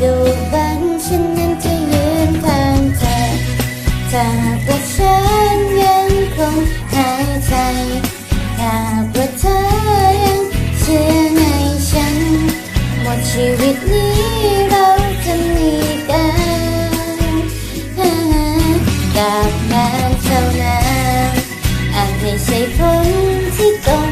ค่ปัจจุบันฉันนั้นจะยืนข้างเธอถ้าหากว่าฉันยังคงหายใจถ้าหากว่าเธอยังเชื่อในฉันหมดชีวิตนี้เราจะมีกันกับงานเท่านั้นอาจไม่ใช่คนที่ตรง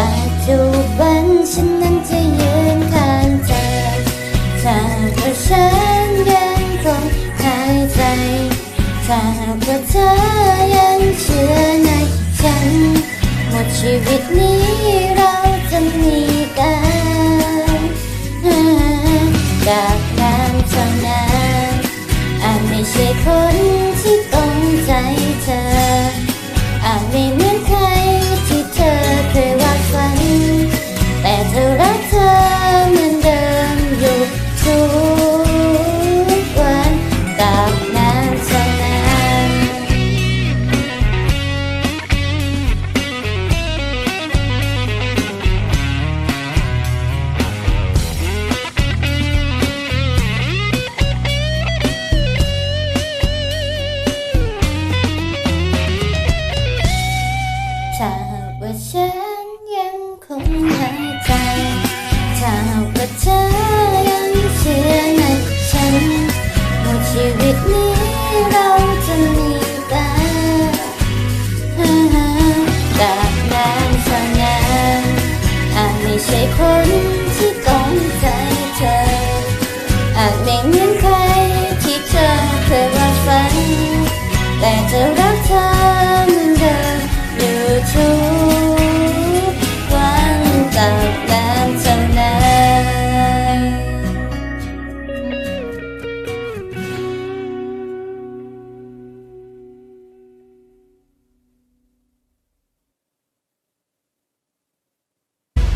ปัจจุบันฉันนั้นจะยืนข้างเธอถ้าหากว่าฉันยังคงหายใจถ้าหากว่าเธอยังเชื่อในฉัน หมดชีวิตนี้เราจะมีกันจากนั้นเท่านั้นอาจไม่ใช่คนที่ตรงใจเธออาจไม่เหมือนใคร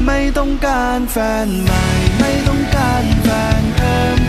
ไม่ต้องการแฟนใหม่ ไม่ต้องการแฟนเพิ่ม